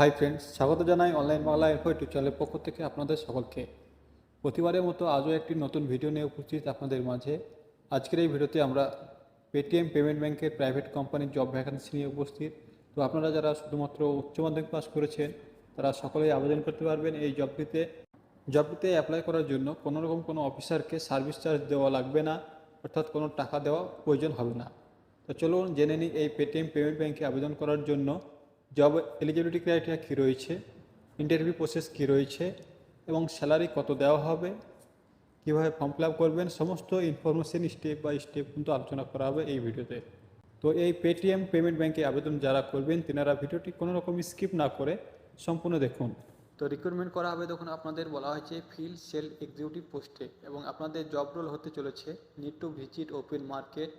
Hi friends স্বাগত জানাই online Bangla info YouTube চ্যানেলের পক্ষ থেকে আপনাদের সকলকে। প্রতিবারের মতো আজও একটি নতুন ভিডিও নিয়ে উপস্থিত আপনাদের মাঝে। আজকের এই ভিডিওতে আমরা পেটিএম পেমেন্ট ব্যাংকের প্রাইভেট কোম্পানির জব ভ্যাকান্সি নিয়ে উপস্থিত। তো আপনারা যারা শুধুমাত্র উচ্চ মাধ্যমিক পাস করেছেন, তারা সকলেই আবেদন করতে পারবেন এই জবটিতে জবটিতে অ্যাপ্লাই করার জন্য কোনো রকম কোনো অফিসারকে সার্ভিস চার্জ দেওয়া লাগবে না, অর্থাৎ কোনো টাকা দেওয়া প্রয়োজন হবে না। তো চলুন জেনে নিই এই পেটিএম পেমেন্ট ব্যাংকে আবেদন করার জন্য জব এলিজিবিলিটি ক্রাইটেরিয়া কী রয়েছে? ইন্টারভিউ প্রসেস কী রয়েছে? এবং স্যালারি কত দেওয়া হবে? কীভাবে ফর্ম ফিল করবেন? সমস্ত ইনফরমেশন স্টেপ বাই স্টেপ কিন্তু আলোচনা করা হবে এই ভিডিওতে। তো এই পেটিএম পেমেন্ট ব্যাংকে আবেদন যারা করবেন, তেনারা ভিডিওটি কোনো রকম স্কিপ না করে সম্পূর্ণ দেখুন। তো রিক্রুটমেন্ট করা হবে তখন আপনাদের বলা হয়েছে ফিল্ড সেল এক্সিকিউটিভ পোস্টে এবং আপনাদের জব রোল হতে চলেছে। Need to visit open market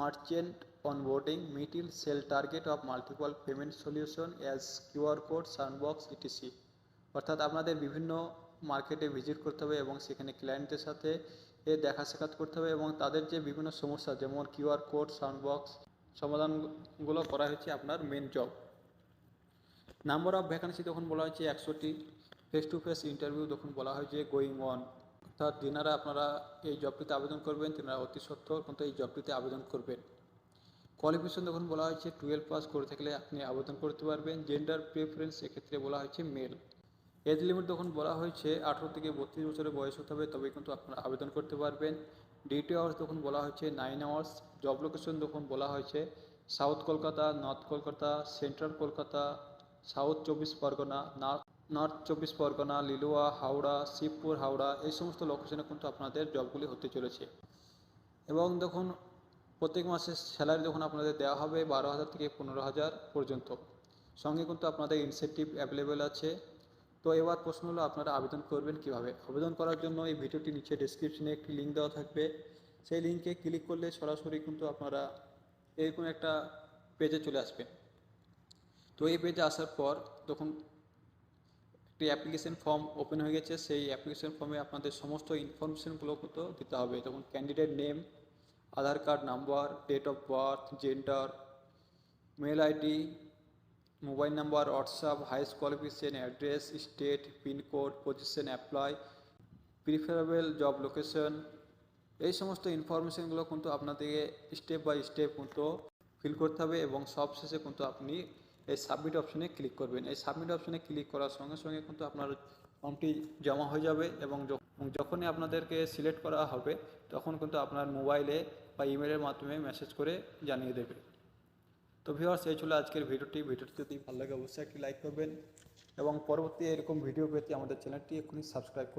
merchant onboarding meeting sale target of multiple payment solution as QR code soundbox ETC অর্থাৎ আপনাদের বিভিন্ন মার্কেটে ভিজিট করতে হবে এবং সেখানে ক্লায়েন্টের সাথে এ দেখা সাক্ষাৎ করতে হবে এবং তাদের যে বিভিন্ন সমস্যা, যেমন কিউআর কোড সাউন্ডবক্স সমাধানগুলো করা হয়েছে আপনার main job number of vacancy তখন বলা হয়েছে একশোটি ফেস টু ফেস ইন্টারভিউ তখন বলা হয়েছে গোয়িং অন অর্থাৎ যেনারা আপনারা এই জবটিতে আবেদন করবেন, তেনারা অতি সত্ত্বর কিন্তু এই জবটিতে আবেদন করবেন। কোয়ালিফিকেশন তখন বলা হয়েছে টুয়েলভ পাস করে থাকলে আপনি আবেদন করতে পারবেন। জেন্ডার প্রেফারেন্স এক্ষেত্রে বলা হয়েছে মেল এজ লিমিট তখন বলা হয়েছে আঠেরো থেকে বত্রিশ বছরের বয়স হতে হবে তবে কিন্তু আপনারা আবেদন করতে পারবেন। ডিউটি আওয়ার্স তখন বলা হয়েছে নাইন আওয়ার্স জব লোকেশন তখন বলা হয়েছে south Kolkata north Kolkata central Kolkata south চব্বিশ পরগনা নর্থ চব্বিশ পরগনা লিলুয়া হাওড়া শিবপুর হাওড়া, এই সমস্ত লোকেশনে কিন্তু আপনাদের জবগুলি হতে চলেছে। এবং দেখুন প্রত্যেক মাসে স্যালারি যখন আপনাদের দেওয়া হবে বারো হাজার থেকে পনেরো হাজার পর্যন্ত। সঙ্গে কিন্তু আপনাদের ইনসেন্টিভ অ্যাভেলেবেল আছে। তো এবার প্রশ্ন হলো, আপনারা আবেদন করবেন কীভাবে? আবেদন করার জন্য এই ভিডিওটি নিচে ডেসক্রিপশনে একটি লিঙ্ক দেওয়া থাকবে। সেই লিঙ্কে ক্লিক করলে সরাসরি কিন্তু আপনারা এরকম একটা পেজে চলে আসবেন। তো এই পেজে আসার পর তখন একটি অ্যাপ্লিকেশন ফর্ম ওপেন হয়ে গেছে, সেই অ্যাপ্লিকেশন ফর্মে আপনাদের সমস্ত ইনফরমেশনগুলো কিন্তু দিতে হবে। তখন candidate name Aadhaar card number date of birth gender mail ID mobile number WhatsApp highest qualification address state pincode position apply preferable job location এই সমস্ত ইনফরমেশনগুলো কিন্তু আপনাদেরকে স্টেপ বাই স্টেপ কিন্তু ফিল করতে হবে এবং সব শেষে কিন্তু আপনি এই সাবমিট অপশনে ক্লিক করবেন। এই সাবমিট অপশনে ক্লিক করার সঙ্গে সঙ্গে কিন্তু আপনার ফর্মটি জমা হয়ে যাবে এবং যখনই আপনাদেরকে সিলেক্ট করা হবে, তখন কিন্তু আপনার মোবাইলে বা ইমেলের মাধ্যমে মেসেজ করে জানিয়ে দেবে। তো ভিউয়ার্স এই ছিল আজকের ভিডিওটি। ভিডিওটি যদি ভালো লাগে, অবশ্যই একটি লাইক করবেন। এবং পরবর্তী এরকম ভিডিও পেতে আমাদের চ্যানেলটি এক্ষুনি সাবস্ক্রাইব করে